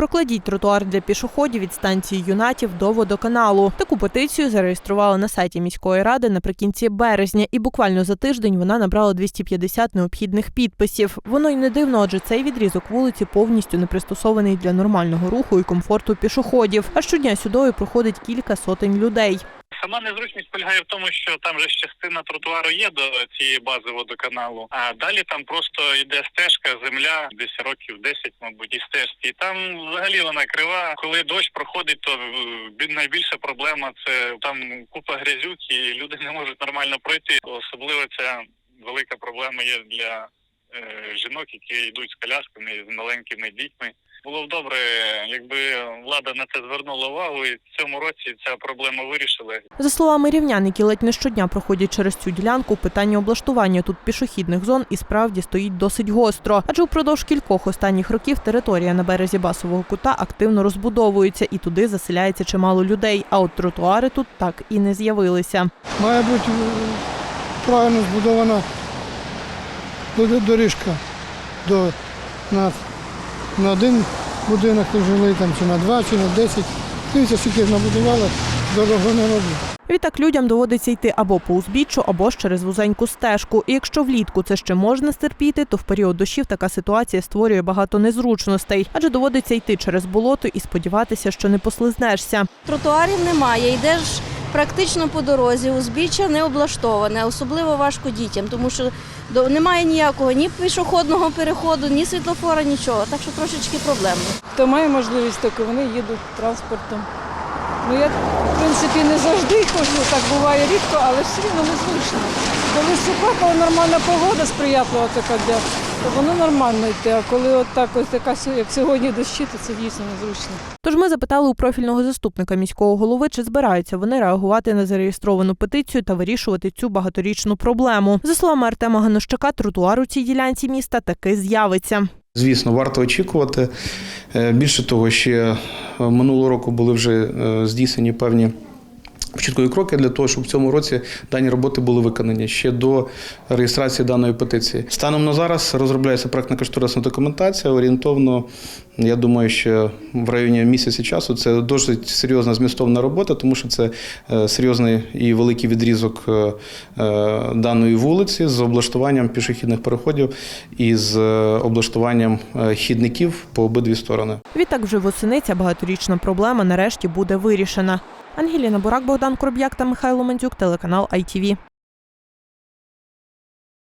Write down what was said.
Прокладіть тротуар для пішоходів від станції юнатів до водоканалу. Таку петицію зареєстрували на сайті міської ради наприкінці березня, і буквально за тиждень вона набрала 250 необхідних підписів. Воно й не дивно, адже цей відрізок вулиці повністю не пристосований для нормального руху і комфорту пішоходів. А щодня сюдою проходить кілька сотень людей. Сама незручність полягає в тому, що там же частина тротуару є до цієї бази водоканалу, а далі там просто йде стежка, земля, десь років 10, мабуть, і стежки. І там взагалі вона крива. Коли дощ проходить, то е, найбільша проблема це там купа грязюки, і люди не можуть нормально пройти. Особливо ця велика проблема є для е, жінок, які йдуть з колясками з маленькими дітьми. Було б добре, якби влада на це звернула увагу, і в цьому році ця проблема вирішила. За словами рівнян, які ледь не щодня проходять через цю ділянку, питання облаштування тут пішохідних зон і справді стоїть досить гостро. Адже впродовж кількох останніх років територія на березі басового кута активно розбудовується і туди заселяється чимало людей. А от тротуари тут так і не з'явилися. Має бути е, правильно збудована до- доріжка до, на, на один будинок тут жили, там, чи на два, чи на десять. Дивіться, скільки набудували, дорого не робить. Відтак людям доводиться йти або по узбіччю, або ж через вузеньку стежку. І якщо влітку це ще можна стерпіти, то в період дощів така ситуація створює багато незручностей, адже доводиться йти через болото і сподіватися, що не послизнешся. Тротуарів немає, йдеш практично по дорозі, узбіччя не облаштоване, особливо важко дітям, тому що немає ніякого ні пішохідного переходу, ні світлофора, нічого. Так що трошечки проблемно. Хто має можливість, так і вони їдуть транспортом. Ну я, в принципі, не завжди ходжу, так буває рідко, але все рівно незручно. Коли суха, коли нормальна погода сприятлива така для, то воно нормально йти. А коли от так ось така, як сьогодні дощі, то це дійсно незручно. Тож ми запитали у профільного заступника міського голови, чи збираються вони реагувати на зареєстровану петицію та вирішувати цю багаторічну проблему. За словами Артема Ганощака, тротуар у цій ділянці міста таки з'явиться. Звісно, варто очікувати. Е, Більше того, ще е, минулого року були вже е, здійснені певні початкові кроки для того, щоб в цьому році дані роботи були виконані ще до реєстрації даної петиції. Станом на зараз розробляється проектна кошторисна документація. Орієнтовно, я думаю, що в районі місяця часу це досить серйозна змістовна робота, тому що це е, серйозний і великий відрізок е, е, даної вулиці з облаштуванням пішохідних переходів і з облаштуванням хідників по обидві сторони. Відтак вже восени ця багаторічна проблема нарешті буде вирішена. Ангеліна Бурак, Богдан Курб'як та Михайло Мандзюк, телеканал ITV.